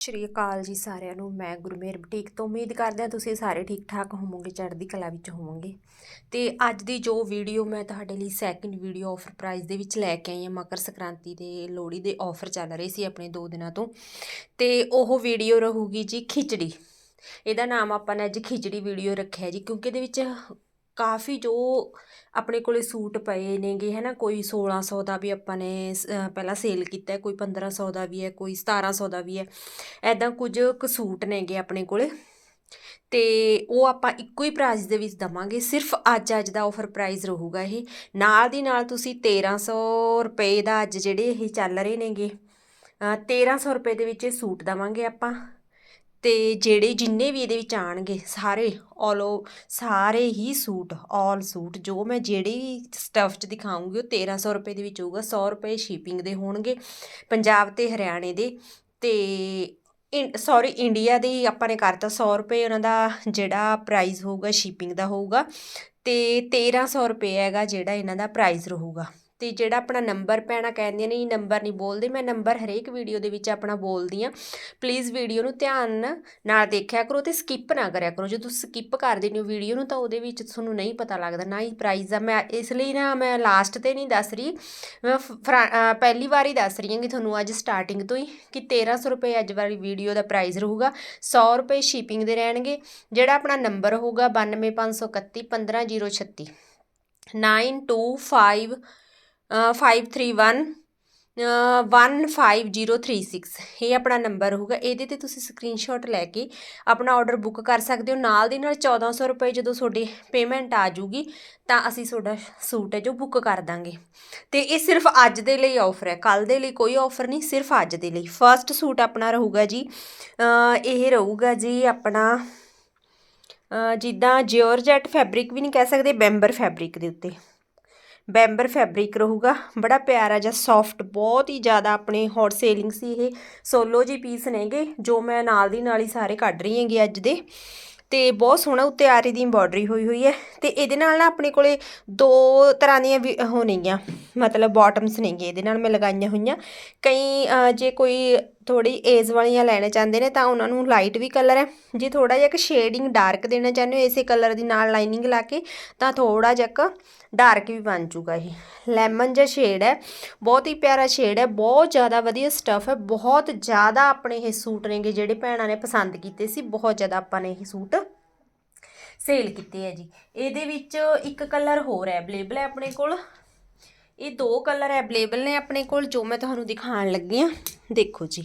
ਸ਼੍ਰੀ ਅਕਾਲ ਜੀ ਸਾਰਿਆਂ ਨੂੰ। ਮੈਂ ਗੁਰਮੇਰ ਬਟੀਕ ਤੋਂ। ਉਮੀਦ ਕਰਦੇ ਹਾਂ ਤੁਸੀਂ ਸਾਰੇ ਠੀਕ ਠਾਕ ਹੋਵੋਗੇ, ਚੜ੍ਹਦੀ ਕਲਾ ਵਿੱਚ ਹੋਵੋਗੇ। ਤੇ ਅੱਜ ਦੀ ਜੋ ਵੀਡੀਓ ਮੈਂ ਤੁਹਾਡੇ ਲਈ ਸੈਕਿੰਡ ਵੀਡੀਓ ਆਫਰ ਪ੍ਰਾਈਸ ਦੇ ਵਿੱਚ ਲੈ ਕੇ ਆਈ ਹਾਂ, ਮਕਰ ਸੰਕ੍ਰਾਂਤੀ ਦੇ ਲੋਹੜੀ ਦੇ ਆਫਰ ਚੱਲ ਰਹੇ ਸੀ ਆਪਣੇ 2 ਦਿਨਾਂ ਤੋਂ। ਤੇ ਉਹ ਵੀਡੀਓ ਰਹੂਗੀ ਜੀ ਖਿਚੜੀ। ਇਹਦਾ ਨਾਮ ਆਪਾਂ ਨੇ ਅੱਜ ਖਿਚੜੀ ਵੀਡੀਓ ਰੱਖਿਆ ਜੀ, ਕਿਉਂਕਿ ਇਹਦੇ ਵਿੱਚ ਕਾਫੀ ਜੋ ਆਪਣੇ ਕੋਲੇ ਸੂਟ ਪਏ ਨੇਗੇ ਹੈ ਨਾ ਕੋਈ 1600 ਦਾ ਵੀ ਆਪਾਂ ਨੇ ਪਹਿਲਾਂ ਸੇਲ ਕੀਤਾ ਹੈ, ਕੋਈ 1500 ਦਾ ਵੀ ਹੈ ਕੋਈ 1700 ਦਾ ਵੀ ਹੈ। ਐਦਾਂ ਕੁਝ ਕੁ ਸੂਟ ਨੇਗੇ ਆਪਣੇ ਕੋਲੇ। ਤੇ ਉਹ ਆਪਾਂ ਇੱਕੋ ਹੀ ਪ੍ਰਾਈਸ ਦੇ ਵਿੱਚ ਦਵਾਂਗੇ ਸਿਰਫ ਅੱਜ ਅੱਜ ਦਾ ਆਫਰ ਪ੍ਰਾਈਸ ਰਹੂਗਾ ਇਹ। ਨਾਲ ਦੀ ਨਾਲ ਤੁਸੀਂ 1300 ਰੁਪਏ ਦਾ ਅੱਜ ਜਿਹੜੇ ਇਹ ਚੱਲ ਰਹੇ ਨੇਗੇ ਅਹ 1300 ਰੁਪਏ ਦੇ ਵਿੱਚ ਇਹ ਸੂਟ ਦਵਾਂਗੇ ਆਪਾਂ। ਅਤੇ ਜਿਹੜੇ ਜਿੰਨੇ ਵੀ ਇਹਦੇ ਵਿੱਚ ਆਉਣਗੇ, ਸਾਰੇ ਆਲ ਸਾਰੇ ਹੀ ਸੂਟ ਆਲ ਸੂਟ, ਜੋ ਮੈਂ ਜਿਹੜੇ ਵੀ ਸਟਫ 'ਚ ਦਿਖਾਉਂਗੀ ਉਹ 1300 ਰੁਪਏ ਦੇ ਵਿੱਚ ਹੋਊਗਾ 100 ਰੁਪਏ ਸ਼ਿਪਿੰਗ ਦੇ ਹੋਣਗੇ, ਪੰਜਾਬ ਤੇ ਹਰਿਆਣੇ ਦੇ, ਤੇ ਸੌਰੀ ਇੰਡੀਆ ਦੇ ਆਪਾਂ ਨੇ ਕਰਤਾ 100 ਰੁਪਏ, ਉਹਨਾਂ ਦਾ ਜਿਹੜਾ ਪ੍ਰਾਈਸ ਹੋਊਗਾ ਸ਼ਿਪਿੰਗ ਦਾ ਹੋਊਗਾ, ਤੇ 1300 ਰੁਪਏ ਹੈਗਾ ਜਿਹੜਾ ਇਹਨਾਂ ਦਾ ਪ੍ਰਾਈਸ ਰਹੂਗਾ। ਤੇ ਜਿਹੜਾ ਆਪਣਾ ਨੰਬਰ ਪੈਣਾ ਕਹਿੰਦੇ ਨੇ, ਇਹ ਨੰਬਰ ਨਹੀਂ ਬੋਲਦੇ, ਮੈਂ ਨੰਬਰ ਹਰੇਕ ਵੀਡੀਓ ਦੇ ਵਿੱਚ ਆਪਣਾ ਬੋਲਦੀ ਆ ਪਲੀਜ਼ ਵੀਡੀਓ ਨੂੰ ਧਿਆਨ ਨਾਲ ਦੇਖਿਆ ਕਰੋ ਤੇ ਸਕਿਪ ਨਾ ਕਰਿਆ ਕਰੋ। ਜੇ ਤੁਸੀਂ ਸਕਿਪ ਕਰ ਦਿੰਦੇ ਹੋ ਵੀਡੀਓ ਨੂੰ ਤਾਂ ਉਹਦੇ ਵਿੱਚ ਤੁਹਾਨੂੰ ਨਹੀਂ ਪਤਾ ਲੱਗਦਾ, ਨਾ ਹੀ ਪ੍ਰਾਈਸ ਦਾ ਮੈਂ ਇਸ ਲਈ ਨਾ ਮੈਂ ਲਾਸਟ ਤੇ ਨਹੀਂ ਦੱਸ ਰਹੀ, ਮੈਂ ਫਰਾ- ਪਹਿਲੀ ਵਾਰ ਹੀ ਦੱਸ ਰਹੀ ਹਾਂ ਕਿ ਤੁਹਾਨੂੰ ਅੱਜ ਸਟਾਰਟਿੰਗ ਤੋਂ ਹੀ ਕਿ 1300 ਰੁਪਏ ਅੱਜ ਵਾਲੀ ਵੀਡੀਓ ਦਾ ਪ੍ਰਾਈਸ ਰਹੂਗਾ। 100 ਰੁਪਏ ਸ਼ਿਪਿੰਗ ਦੇ ਰਹਿਣਗੇ, ਜਿਹੜਾ ਆਪਣਾ ਨੰਬਰ ਹੋਊਗਾ 92531 15036 925 531 15036 ਇਹ ਆਪਣਾ ਨੰਬਰ ਹੋਊਗਾ। ਇਹਦੇ ਤੇ ਤੁਸੀਂ ਸਕਰੀਨਸ਼ਾਟ ਲੈ ਕੇ ਆਪਣਾ ਆਰਡਰ ਬੁੱਕ ਕਰ ਸਕਦੇ ਹੋ। ਨਾਲ ਦੀ ਨਾਲ 1400 ਰੁਪਏ ਜਦੋਂ ਤੁਹਾਡੀ ਪੇਮੈਂਟ ਆ ਜੂਗੀ ਤਾਂ ਅਸੀਂ ਤੁਹਾਡਾ ਸੂਟ ਹੈ ਜੋ ਬੁੱਕ ਕਰ ਦਾਂਗੇ। ਤੇ ਇਹ ਸਿਰਫ ਅੱਜ ਦੇ ਲਈ ਆਫਰ ਹੈ। ਕੱਲ ਦੇ ਲਈ ਕੋਈ ਆਫਰ ਨਹੀਂ, ਸਿਰਫ ਅੱਜ ਦੇ ਲਈ। ਫਰਸਟ ਸੂਟ ਆਪਣਾ ਰਹੂਗਾ ਜੀ ਇਹ ਰਹੂਗਾ ਜੀ ਆਪਣਾ ਜਿੱਦਾਂ ਜਿਓਰਜੈਟ ਫੈਬਰਿਕ ਵੀ ਨਹੀਂ ਕਹਿ ਸਕਦੇ ਬੈਂਬਰ ਫੈਬਰਿਕ ਦੇ ਉੱਤੇ। ਬੈਂਬਰ ਫੈਬਰਿਕ ਰਹੂਗਾ। ਬੜਾ ਪਿਆਰਾ ਜਿਹਾ ਸੌਫਟ ਬਹੁਤ ਹੀ ਜ਼ਿਆਦਾ ਆਪਣੇ ਹੌਟ ਸੇਲਿੰਗ ਸੀ ਇਹ। ਸੋਲੋ ਜੀ ਪੀਸ ਨੇਗੇ, ਜੋ ਮੈਂ ਨਾਲ ਦੀ ਨਾਲ ਹੀ ਸਾਰੇ ਕੱਢ ਰਹੀ ਹੈਗੀ ਅੱਜ ਦੇ। ਤੇ ਬਹੁਤ ਸੋਹਣਾ ਉੱਤੇ ਆਰੀ ਦੀ ਐਮਬੋਡਰੀ ਹੋਈ ਹੋਈ ਹੈ। ਤੇ ਇਹਦੇ ਨਾਲ ਨਾ ਆਪਣੇ ਕੋਲੇ ਦੋ ਤਰ੍ਹਾਂ ਦੀਆਂ ਵੀ ਉਹ ਨੇਗੀਆਂ, ਮਤਲਬ ਬਾਟਮਸ ਨੇਗੇ ਇਹਦੇ ਨਾਲ ਮੈਂ ਲਗਾਈਆਂ ਹੋਈਆਂ। ਕਈ ਜੇ ਕੋਈ ਥੋੜੀ ਏਜ ਵਾਲੀਆਂ ਲੈਣਾ ਚਾਹੁੰਦੇ ਨੇ ਤਾਂ ਉਹਨਾਂ ਨੂੰ ਲਾਈਟ ਵੀ ਕਲਰ ਹੈ। ਜੇ ਥੋੜਾ ਜਿਹਾ ਇੱਕ ਸ਼ੇਡਿੰਗ ਡਾਰਕ ਦੇਣਾ ਚਾਹੁੰਦੇ ਹੋ ਇਸੇ ਕਲਰ ਦੀ ਨਾਲ ਲਾਈਨਿੰਗ ਲਾ ਕੇ, ਤਾਂ ਥੋੜਾ ਜਿਹਾ ਡਾਰਕ ਵੀ ਬਣ ਜੂਗਾ ਇਹ। ਲੈਮਨ ਜਿਹਾ ਸ਼ੇਡ ਹੈ, ਬਹੁਤ ਹੀ ਪਿਆਰਾ ਸ਼ੇਡ ਹੈ, ਬਹੁਤ ਜ਼ਿਆਦਾ ਵਧੀਆ ਸਟਫ ਹੈ। ਬਹੁਤ ਜ਼ਿਆਦਾ ਆਪਣੇ ਇਹ ਸੂਟ ਨੇਗੇ ਜਿਹੜੇ ਭੈਣਾਂ ਨੇ ਪਸੰਦ ਕੀਤੇ ਸੀ, ਬਹੁਤ ਜ਼ਿਆਦਾ ਆਪਾਂ ਨੇ ਇਹ ਸੂਟ ਸੇਲ ਕੀਤੇ ਹੈ ਜੀ। ਇਹਦੇ ਵਿੱਚ ਇੱਕ ਕਲਰ ਹੋਰ ਹੈ ਅਵੇਲੇਬਲ ਹੈ ਆਪਣੇ ਕੋਲ। ਇਹ ਦੋ ਕਲਰ ਅਵੇਲੇਬਲ ਨੇ ਆਪਣੇ ਕੋਲ, ਜੋ ਮੈਂ ਤੁਹਾਨੂੰ ਦਿਖਾਉਣ ਲੱਗੀ ਆ ਦੇਖੋ ਜੀ,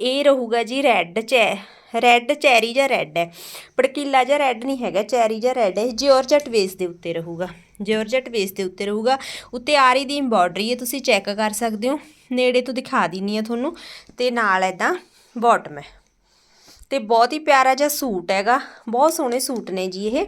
ਇਹ ਰਹੂਗਾ ਜੀ ਰੈੱਡ ਚੈ ਰੈੱਡ ਚੈਰੀ ਜਾਂ ਰੈੱਡ ਹੈ। ਭੜਕੀਲਾ ਜਾਂ ਰੈੱਡ ਨਹੀਂ ਹੈਗਾ, ਚੈਰੀ ਜਾਂ ਰੈੱਡ ਹੈ। ਜਿਓਰਜਟ ਬੇਸ ਦੇ ਉੱਤੇ ਰਹੂਗਾ। ਜਿਓਰਜਟ ਬੇਸ ਦੇ ਉੱਤੇ ਰਹੂਗਾ। ਉੱਤੇ ਆਰੀ ਦੀ ਐਮਬੋਡਰੀ ਹੈ, ਤੁਸੀਂ ਚੈੱਕ ਕਰ ਸਕਦੇ ਹੋ। ਨੇੜੇ ਤੋਂ ਦਿਖਾ ਦਿੰਨੀ ਆ ਤੁਹਾਨੂੰ। ਤੇ ਨਾਲ ਐਦਾਂ ਬਾਟਮ ਹੈ। ਤੇ ਬਹੁਤ ਹੀ ਪਿਆਰਾ ਜਿਹਾ ਸੂਟ ਹੈਗਾ। ਬਹੁਤ ਸੋਹਣੇ ਸੂਟ ਨੇ ਜੀ ਇਹ।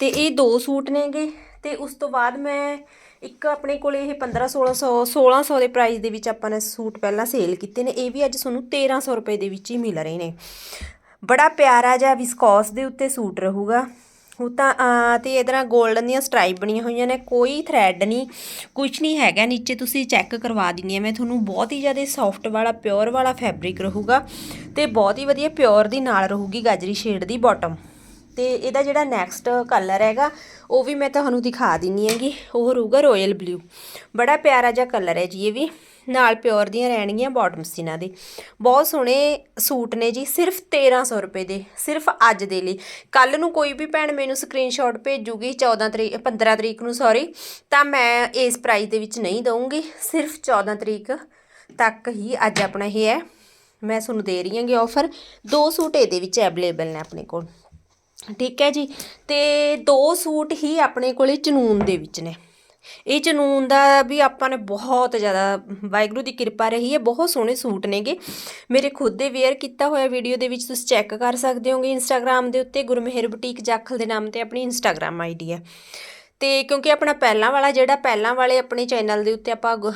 ਤੇ ਇਹ ਦੋ ਸੂਟ ਨੇਗੇ। ਤੇ ਉਸ ਤੋਂ ਬਾਅਦ ਮੈਂ ਇੱਕ ਆਪਣੇ ਕੋਲ ਇਹ 15 1600 1600 ਦੇ ਪ੍ਰਾਈਸ ਦੇ ਵਿੱਚ ਆਪਾਂ ਨੇ ਸੂਟ ਪਹਿਲਾਂ ਸੇਲ ਕੀਤੇ ਨੇ ਇਹ ਵੀ ਅੱਜ ਤੁਹਾਨੂੰ 1300 ਰੁਪਏ ਦੇ ਵਿੱਚ ਹੀ ਮਿਲ ਰਹੇ ਨੇ। ਬੜਾ ਪਿਆਰਾ ਜਿਹਾ ਵਿਸਕੋਸ ਦੇ ਉੱਤੇ ਸੂਟ ਰਹੂਗਾ। ਉਹ ਤਾਂ ਅਹ, ਤੇ ਇਹਦੇ 골ਡਨ ਦੀਆਂ ਸਟ੍ਰਾਈਪ ਬਣੀਆਂ ਹੋਈਆਂ ਨੇ ਕੋਈ ਥਰੈਡ ਨਹੀਂ ਕੁਝ ਨਹੀਂ ਹੈਗਾ ਨੀਚੇ ਤੁਸੀਂ ਚੈੱਕ ਕਰਵਾ ਦਿੰਨੀ ਆ ਮੈਂ ਤੁਹਾਨੂੰ ਬਹੁਤ ਹੀ ਜ਼ਿਆਦਾ ਸੌਫਟ ਵਾਲਾ ਪਿਓਰ ਵਾਲਾ ਫੈਬਰਿਕ ਰਹੂਗਾ ਤੇ ਬਹੁਤ ਹੀ ਵਧੀਆ ਪਿਓਰ ਦੀ ਨਾਲ ਰਹੂਗੀ ਗਾਜਰੀ ਸ਼ੇਡ ਦੀ ਬਾਟਮ ਤੇ ਇਹਦਾ ਜਿਹੜਾ ਨੈਕਸਟ ਕਲਰ ਹੈਗਾ, ਉਹ ਵੀ ਮੈਂ ਤੁਹਾਨੂੰ ਦਿਖਾ ਦਿੰਨੀ ਹੈਗੀ। ਉਹ ਰਹੂਗਾ ਰਾਇਲ ਬਲੂ ਬੜਾ ਪਿਆਰਾ ਜਿਹਾ ਕਲਰ ਹੈ ਜੀ ਇਹ ਵੀ। ਨਾਲ ਪਿਓਰ ਦੀਆਂ ਰਹਿਣਗੀਆਂ ਬਾਟਮਸ ਇਹਨਾਂ ਦੇ। ਬਹੁਤ ਸੋਹਣੇ ਸੂਟ ਨੇ ਜੀ, ਸਿਰਫ 1300 ਰੁਪਏ ਦੇ। ਸਿਰਫ ਅੱਜ ਦੇ ਲਈ। ਕੱਲ ਨੂੰ ਕੋਈ ਵੀ ਭੈਣ ਮੈਨੂੰ ਸਕਰੀਨਸ਼ਾਟ ਭੇਜੂਗੀ 14 ਤਰੀਕ 15 ਤਰੀਕ ਨੂੰ ਸੌਰੀ ਤਾਂ ਮੈਂ ਇਸ ਪ੍ਰਾਈਸ ਦੇ ਵਿੱਚ ਨਹੀਂ ਦਊਂਗੀ। ਸਿਰਫ 14 ਤਰੀਕ ਤੱਕ ਹੀ ਅੱਜ ਆਪਣਾ ਇਹ ਹੈ। ਮੈਂ ਤੁਹਾਨੂੰ ਦੇ ਰਹੀ ਹਾਂਗੀ ਆਫਰ ਦੋ ਸੂਟ ਇਹਦੇ ਵਿੱਚ ਅਵੇਲੇਬਲ ਨੇ ਆਪਣੇ ਕੋਲ। ਠੀਕ ਹੈ ਜੀ? ਤੇ ਦੋ ਸੂਟ ਹੀ ਆਪਣੇ ਕੋਲੇ ਚਨੂਨ ਦੇ ਵਿੱਚ ਨੇ। ਇਹ ਚਨੂਨ ਦਾ ਵੀ ਆਪਾਂ ਨੇ ਬਹੁਤ ਜ਼ਿਆਦਾ ਵਾਹਿਗੁਰੂ ਦੀ ਕਿਰਪਾ ਰਹੀ ਹੈ। ਬਹੁਤ ਸੋਹਣੇ ਸੂਟ ਨੇਗੇ। ਮੇਰੇ ਖੁਦ ਦੇ ਵੇਅਰ ਕੀਤਾ ਹੋਇਆ ਵੀਡੀਓ ਦੇ ਵਿੱਚ ਤੁਸੀਂ ਚੈੱਕ ਕਰ ਸਕਦੇ ਹੋਗੇ। ਇੰਸਟਾਗ੍ਰam ਦੇ ਉੱਤੇ ਗੁਰਮੇਹਰ ਬੁਟੀਕ ਜਾਖਲ ਦੇ ਨਾਮ ਤੇ ਆਪਣੀ ਇੰਸਟਾਗ੍ਰam ਆਈਡੀ ਹੈ। ਤੇ ਕਿਉਂਕਿ ਆਪਣਾ ਪਹਿਲਾਂ ਵਾਲਾ ਜਿਹੜਾ ਪਹਿਲਾਂ ਵਾਲੇ ਆਪਣੇ ਚੈਨਲ ਦੇ ਉੱਤੇ ਆਪਾਂ ਗੁ-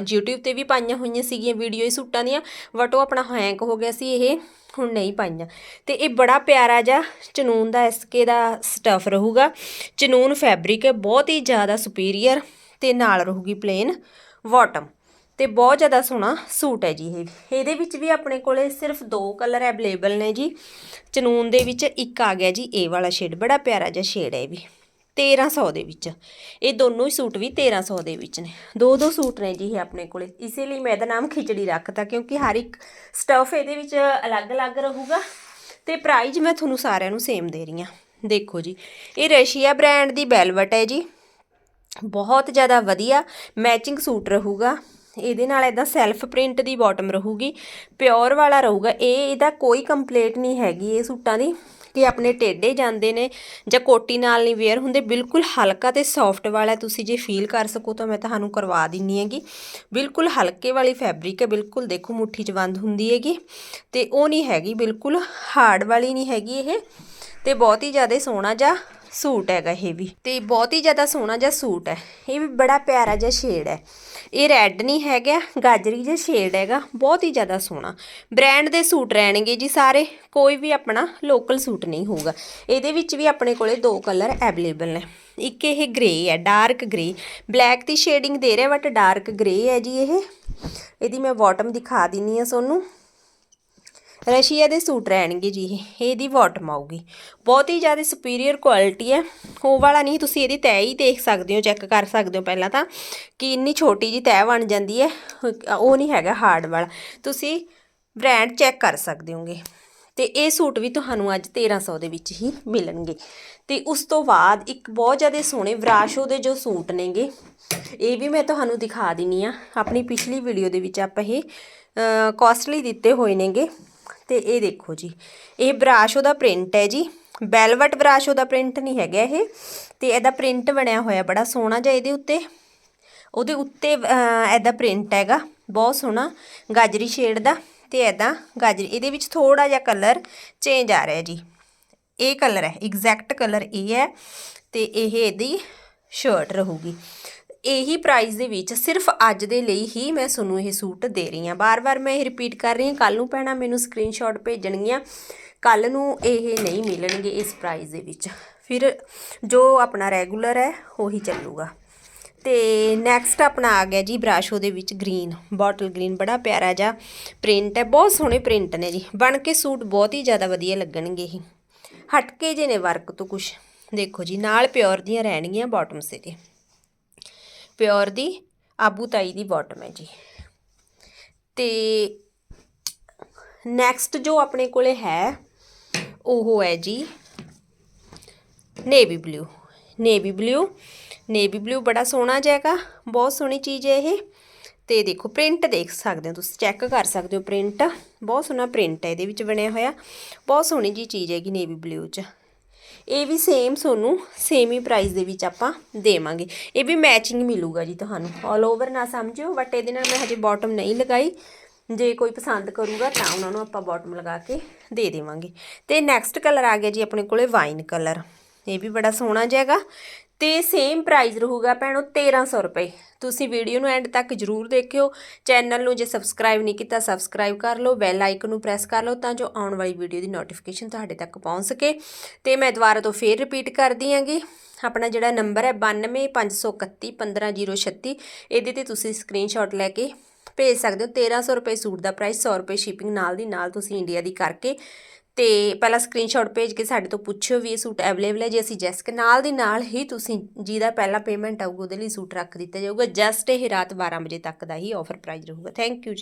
YouTube ਤੇ ਵੀ ਪਾਈਆਂ ਹੋਈਆਂ ਸੀਗੀਆਂ ਵੀਡੀਓ ਇਹ ਸੂਟਾਂ ਦੀਆਂ ਬਟ ਉਹ ਆਪਣਾ ਹੈਂਕ ਹੋ ਗਿਆ ਸੀ, ਇਹ ਹੁਣ ਨਹੀਂ ਪਾਈਆਂ। ਤੇ ਇਹ ਬੜਾ ਪਿਆਰਾ ਜਿਹਾ ਚਨੂਨ ਦਾ ਐਸਕੇ ਦਾ ਸਟਫ ਰਹੂਗਾ। ਚਨੂਨ ਫੈਬਰਿਕ ਹੈ ਬਹੁਤ ਹੀ ਜ਼ਿਆਦਾ ਸੁਪੀਰੀਅਰ ਤੇ ਨਾਲ ਰਹੂਗੀ ਪਲੇਨ ਬਾਟਮ ਤੇ ਬਹੁਤ ਜ਼ਿਆਦਾ ਸੋਹਣਾ ਸੂਟ ਹੈ ਜੀ ਇਹ। ਇਹਦੇ ਵਿੱਚ ਵੀ ਆਪਣੇ ਕੋਲੇ ਸਿਰਫ ਦੋ ਕਲਰ ਅਵੇਲੇਬਲ ਨੇ ਜੀ। ਚਨੂਨ ਦੇ ਵਿੱਚ ਇੱਕ ਆ ਗਿਆ ਜੀ, ਇਹ ਵਾਲਾ ਸ਼ੇਡ ਬੜਾ ਪਿਆਰਾ ਜਿਹਾ ਸ਼ੇਡ ਹੈ ਇਹ ਵੀ। 1300 ਦੇ ਵਿੱਚ। ਇਹ ਦੋਨੋਂ ਹੀ ਸੂਟ ਵੀ 1300 ਦੇ ਵਿੱਚ ਨੇ। ਦੋ ਦੋ ਸੂਟ ਨੇ ਜੀ ਇਹ ਆਪਣੇ ਕੋਲੇ। ਇਸੇ ਲਈ ਮੈਂ ਇਹਦਾ ਨਾਮ ਖਿਚੜੀ ਰੱਖਤਾ, ਕਿਉਂਕਿ ਹਰ ਇੱਕ ਸਟਫ ਇਹਦੇ ਵਿੱਚ ਅਲੱਗ-ਅਲੱਗ ਰਹੂਗਾ ਤੇ ਪ੍ਰਾਈਜ਼ ਮੈਂ ਤੁਹਾਨੂੰ ਸਾਰਿਆਂ ਨੂੰ ਸੇਮ ਦੇ ਰਹੀ ਹਾਂ। ਦੇਖੋ ਜੀ, ਇਹ ਰਸ਼ੀਆ ਬ੍ਰਾਂਡ ਦੀ ਵੈਲਵਟ ਹੈ ਜੀ। ਬਹੁਤ ਜ਼ਿਆਦਾ ਵਧੀਆ ਮੈਚਿੰਗ ਸੂਟ ਰਹੂਗਾ। ਇਹਦੇ ਨਾਲ ਇਹਦਾ ਸੈਲਫ ਪ੍ਰਿੰਟ ਦੀ ਬਾਟਮ ਰਹੂਗੀ। ਪਿਓਰ ਵਾਲਾ ਰਹੂਗਾ। ਇਹ ਇਹਦਾ ਕੋਈ ਕੰਪਲੇਂਟ ਨਹੀਂ ਹੈਗੀ ਇਹ ਸੂਟਾਂ ਦੀ। ਕਿ ਆਪਣੇ ਟੇਢੇ ਜਾਂਦੇ ਨੇ ਜਾਂ ਕੋਟੀ ਨਾਲ ਨਹੀਂ ਵੇਅਰ ਹੁੰਦੇ, ਬਿਲਕੁਲ ਹਲਕਾ ਤੇ ਸੌਫਟ ਵਾਲਾ ਤੁਸੀਂ ਜੇ ਫੀਲ ਕਰ ਸਕੋ ਤਾਂ ਮੈਂ ਤੁਹਾਨੂੰ ਕਰਵਾ ਦਿੰਨੀ ਹੈਗੀ। ਬਿਲਕੁਲ ਹਲਕੇ ਵਾਲੀ ਫੈਬਰਿਕ ਹੈ, ਬਿਲਕੁਲ ਦੇਖੋ ਮੁੱਠੀ 'ਚ ਬੰਦ ਹੁੰਦੀ ਹੈਗੀ। ਤੇ ਉਹ ਨਹੀਂ ਹੈਗੀ, ਬਿਲਕੁਲ ਹਾਰਡ ਵਾਲੀ ਨਹੀਂ ਹੈਗੀ ਇਹ ਤੇ ਬਹੁਤ ਹੀ ਜ਼ਿਆਦਾ ਸੋਹਣਾ ਜਿਹਾ ਸੂਟ ਹੈਗਾ ਇਹ ਵੀ। ਤੇ ਬਹੁਤ ਹੀ ਜ਼ਿਆਦਾ ਸੋਹਣਾ ਜਿਹਾ ਸੂਟ ਹੈ। ਇਹ ਵੀ ਬੜਾ ਪਿਆਰਾ ਜਿਹਾ ਸ਼ੇਡ ਹੈ। ਇਹ ਰੈੱਡ ਨਹੀਂ ਹੈਗਾ, ਗਾਜਰੀ ਜਿਹਾ ਸ਼ੇਡ ਹੈਗਾ, ਬਹੁਤ ਹੀ ਜ਼ਿਆਦਾ ਸੋਹਣਾ। ਬ੍ਰਾਂਡ ਦੇ ਸੂਟ ਰਹਿਣਗੇ ਜੀ ਸਾਰੇ, ਕੋਈ ਵੀ ਆਪਣਾ ਲੋਕਲ ਸੂਟ ਨਹੀਂ ਹੋਊਗਾ। ਇਹਦੇ ਵਿੱਚ ਵੀ ਆਪਣੇ ਕੋਲੇ ਦੋ ਕਲਰ ਅਵੇਲੇਬਲ ਨੇ। ਇੱਕ ਇਹ ਗ੍ਰੇ ਹੈ ਡਾਰਕ ਗ੍ਰੇ ਬਲੈਕ ਦੀ ਸ਼ੇਡਿੰਗ ਦੇ ਰਿਹਾ ਬਟ ਡਾਰਕ ਗ੍ਰੇ ਹੈ ਜੀ ਇਹ। ਇਹਦੀ ਮੈਂ ਬਾਟਮ ਦਿਖਾ ਦਿੰਨੀ ਆ ਤੁਹਾਨੂੰ। ਰਸ਼ੀਆ ਦੇ ਸੂਟ ਰਹਿਣਗੇ ਜੀ ਇਹ, ਇਹਦੀ ਬਾਟਮ ਆਊਗੀ ਬਹੁਤ ਹੀ ਜ਼ਿਆਦਾ ਸੁਪੀਰੀਅਰ ਕੁਆਲਿਟੀ ਹੈ। ਉਹ ਵਾਲਾ ਨਹੀਂ, ਤੁਸੀਂ ਇਹਦੀ ਤੈਅ ਹੀ ਦੇਖ ਸਕਦੇ ਹੋ ਚੈੱਕ ਕਰ ਸਕਦੇ ਹੋ ਪਹਿਲਾਂ ਤਾਂ, ਕਿ ਇੰਨੀ ਛੋਟੀ ਜੀ ਤੈਅ ਬਣ ਜਾਂਦੀ ਹੈ। ਉਹ ਨਹੀਂ ਹੈਗਾ ਹਾਰਡ ਵਾਲਾ। ਤੁਸੀਂ ਬ੍ਰਾਂਡ ਚੈੱਕ ਕਰ ਸਕਦੇ ਹੋਗੇ। ਤੇ ਇਹ ਸੂਟ ਵੀ ਤੁਹਾਨੂੰ ਅੱਜ 1300 ਦੇ ਵਿੱਚ ਹੀ ਮਿਲਣਗੇ। ਤੇ ਉਸ ਤੋਂ ਬਾਅਦ ਇੱਕ ਬਹੁਤ ਜ਼ਿਆਦਾ ਸੋਹਣੇ ਵਰਾਸ਼ੋ ਦੇ ਜੋ ਸੂਟ ਨੇਗੇ, ਇਹ ਵੀ ਮੈਂ ਤੁਹਾਨੂੰ ਦਿਖਾ ਦਿੰਨੀ ਆ। ਆਪਣੀ ਪਿਛਲੀ ਵੀਡੀਓ ਦੇ ਵਿੱਚ ਆਪਾਂ ਇਹ ਕਾਸਟਲੀ ਦਿੱਤੇ ਹੋਏ ਨੇਗੇ। ਤੇ ਇਹ ਦੇਖੋ ਜੀ। ਇਹ ਬਰਾਸ਼ ਉਹਦਾ ਪ੍ਰਿੰਟ ਹੈ ਜੀ। ਬੈਲਵਟ ਬਰਾਸ਼ ਉਹਦਾ ਪ੍ਰਿੰਟ ਨਹੀਂ ਹੈਗਾ ਇਹ। ਤੇ ਇਹਦਾ ਪ੍ਰਿੰਟ ਬਣਿਆ ਹੋਇਆ ਬੜਾ ਸੋਹਣਾ ਜਿਹਾ ਇਹਦੇ ਉੱਤੇ। ਉਹਦੇ ਉੱਤੇ ਇਹਦਾ ਪ੍ਰਿੰਟ ਹੈਗਾ, ਬਹੁਤ ਸੋਹਣਾ ਗਾਜਰੀ ਸ਼ੇਡ ਦਾ। ਤੇ ਇਹਦਾ ਗਾਜਰੀ, ਇਹਦੇ ਵਿੱਚ ਥੋੜਾ ਜਿਹਾ ਕਲਰ ਚੇਂਜ ਆ ਰਿਹਾ ਜੀ। ਇਹ ਕਲਰ ਹੈ ਐਗਜ਼ੈਕਟ ਕਲਰ ਇਹ ਹੈ। ਤੇ ਇਹ ਇਹਦੀ ਸ਼ਰਟ ਰਹੂਗੀ। ਇਹੀ ਪ੍ਰਾਈਸ ਦੇ ਵਿੱਚ ਸਿਰਫ ਅੱਜ ਦੇ ਲਈ ਹੀ ਮੈਂ ਤੁਹਾਨੂੰ ਇਹ ਸੂਟ ਦੇ ਰਹੀ ਹਾਂ। ਬਾਰ-ਬਾਰ ਮੈਂ ਇਹ ਰਿਪੀਟ ਕਰ ਰਹੀ ਹਾਂ ਕੱਲ ਨੂੰ ਪੈਣਾ ਮੈਨੂੰ ਸਕਰੀਨਸ਼ਾਟ ਭੇਜਣਗੀਆਂ ਕੱਲ ਨੂੰ ਇਹ ਨਹੀਂ ਮਿਲਣਗੇ ਇਸ ਪ੍ਰਾਈਸ ਦੇ ਵਿੱਚ। ਫਿਰ ਜੋ ਆਪਣਾ ਰੈਗੂਲਰ ਹੈ, ਉਹੀ ਚੱਲੂਗਾ। ਤੇ ਨੈਕਸਟ ਆਪਣਾ ਆ ਗਿਆ ਜੀ ਬਰਾਸ਼ੋ ਦੇ ਵਿੱਚ ਗ੍ਰੀਨ ਬੋਟਲ ਗ੍ਰੀਨ ਬੜਾ ਪਿਆਰਾ ਜਿਹਾ ਪ੍ਰਿੰਟ ਹੈ, ਬਹੁਤ ਸੋਹਣੇ ਪ੍ਰਿੰਟ ਨੇ ਜੀ। ਬਣ ਕੇ ਸੂਟ ਬਹੁਤ ਹੀ ਜ਼ਿਆਦਾ ਵਧੀਆ ਲੱਗਣਗੇ ਇਹ। ਹਟਕੇ ਜੇ ਨੇ ਵਰਕ ਤੋਂ ਕੁਝ ਦੇਖੋ ਜੀ, ਨਾਲ ਪਿਓਰ ਦੀਆਂ ਰਹਿਣਗੀਆਂ ਬਾਟਮਸ ਇਹਦੇ। ਪਿਓਰ ਦੀ, ਆਬੂ ਤਾਈ ਦੀ ਬਾਟਮ ਹੈ ਜੀ। ਤੇ ਨੈਕਸਟ ਜੋ ਆਪਣੇ ਕੋਲੇ ਹੈ, ਉਹ ਹੈ ਜੀ navy blue navy blue navy blue ਬੜਾ ਸੋਹਣਾ ਜਿਹਾਗਾ ਬਹੁਤ ਸੋਹਣੀ ਚੀਜ਼ ਹੈ ਇਹ। ਤੇ ਦੇਖੋ ਪ੍ਰਿੰਟ ਦੇਖ ਸਕਦੇ ਹੋ ਤੁਸੀਂ ਚੈੱਕ ਕਰ ਸਕਦੇ ਹੋ ਪ੍ਰਿੰਟ ਬਹੁਤ ਸੋਹਣਾ ਪ੍ਰਿੰਟ ਹੈ ਇਹਦੇ ਵਿੱਚ ਬਣਿਆ ਹੋਇਆ। ਬਹੁਤ ਸੋਹਣੀ ਜੀ ਚੀਜ਼ ਹੈਗੀ ਨੇਵੀ ਬਲੂ 'ਚ। ਇਹ ਵੀ ਸੇਮ ਤੁਹਾਨੂੰ ਸੇਮ ਹੀ ਪ੍ਰਾਈਸ ਦੇ ਵਿੱਚ ਆਪਾਂ ਦੇਵਾਂਗੇ। ਇਹ ਵੀ ਮੈਚਿੰਗ ਮਿਲੂਗਾ ਜੀ ਤੁਹਾਨੂੰ। ਆਲ ਓਵਰ ਨਾ ਸਮਝਿਓ ਬਟ ਇਹਦੇ ਨਾਲ ਮੈਂ ਹਜੇ ਬਾਟਮ ਨਹੀਂ ਲਗਾਈ। ਜੇ ਕੋਈ ਪਸੰਦ ਕਰੂਗਾ ਤਾਂ ਉਹਨਾਂ ਨੂੰ ਆਪਾਂ ਬਾਟਮ ਲਗਾ ਕੇ ਦੇ ਦੇਵਾਂਗੇ। ਤੇ ਨੈਕਸਟ ਕਲਰ ਆ ਗਿਆ ਜੀ ਆਪਣੇ ਕੋਲੇ ਵਾਈਨ ਕਲਰ ਇਹ ਵੀ ਬੜਾ ਸੋਹਣਾ ਜਿਹਾਗਾ ਤੇ ਸੇਮ ਪ੍ਰਾਈਸ ਰਹੂਗਾ ਭੈਣੋ 1300 ਰੁਪਏ। ਤੁਸੀਂ ਵੀਡੀਓ ਨੂੰ ਐਂਡ ਤੱਕ ਜਰੂਰ ਦੇਖਿਓ। ਚੈਨਲ ਨੂੰ ਜੇ ਸਬਸਕ੍ਰਾਈਬ ਨਹੀਂ ਕੀਤਾ ਸਬਸਕ੍ਰਾਈਬ ਕਰ ਲਓ ਬੈਲ ਆਈਕਨ ਨੂੰ ਪ੍ਰੈਸ ਕਰ ਲਓ ਤਾਂ ਜੋ ਆਉਣ ਵਾਲੀ ਵੀਡੀਓ ਦੀ ਨੋਟੀਫਿਕੇਸ਼ਨ ਤੁਹਾਡੇ ਤੱਕ ਪਹੁੰਚ ਸਕੇ। ਤੇ ਮੈਂ ਦੁਬਾਰਾ ਤੋਂ ਫੇਰ ਰਿਪੀਟ ਕਰਦੀ ਆਂਗੀ ਆਪਣਾ ਜਿਹੜਾ ਨੰਬਰ ਹੈ 9251315036 ਇਹਦੇ ਤੇ ਤੁਸੀਂ ਸਕਰੀਨਸ਼ਾਟ ਲੈ ਕੇ ਭੇਜ ਸਕਦੇ ਹੋ। 1300 ਰੁਪਏ ਸੂਟ ਦਾ ਪ੍ਰਾਈਸ 100 ਰੁਪਏ ਸ਼ਿਪਿੰਗ ਨਾਲ ਦੀ ਨਾਲ ਤੁਸੀਂ ਇੰਡੀਆ ਦੀ ਕਰਕੇ ਤੇ ਪਹਿਲਾਂ ਸਕਰੀਨਸ਼ਾਟ ਭੇਜ ਕੇ ਸਾਡੇ ਤੋਂ ਪੁੱਛਿਓ ਵੀ ਇਹ ਸੂਟ ਅਵੇਲੇਬਲ ਹੈ। ਜੇ ਅਸੀਂ ਜੈਸ ਕੇ ਨਾਲ ਦੀ ਨਾਲ ਹੀ ਤੁਸੀਂ ਜਿਹਦਾ ਪਹਿਲਾ ਪੇਮੈਂਟ ਆਊਗਾ, ਉਹਦੇ ਲਈ ਸੂਟ ਰੱਖ ਦਿੱਤਾ ਜਾਊਗਾ। ਜਸਟ ਇਹ ਰਾਤ 12 ਵਜੇ ਤੱਕ ਦਾ ਹੀ ਆਫਰ ਪ੍ਰਾਈਸ ਰਹੂਗਾ। ਥੈਂਕ ਯੂ ਜੀ।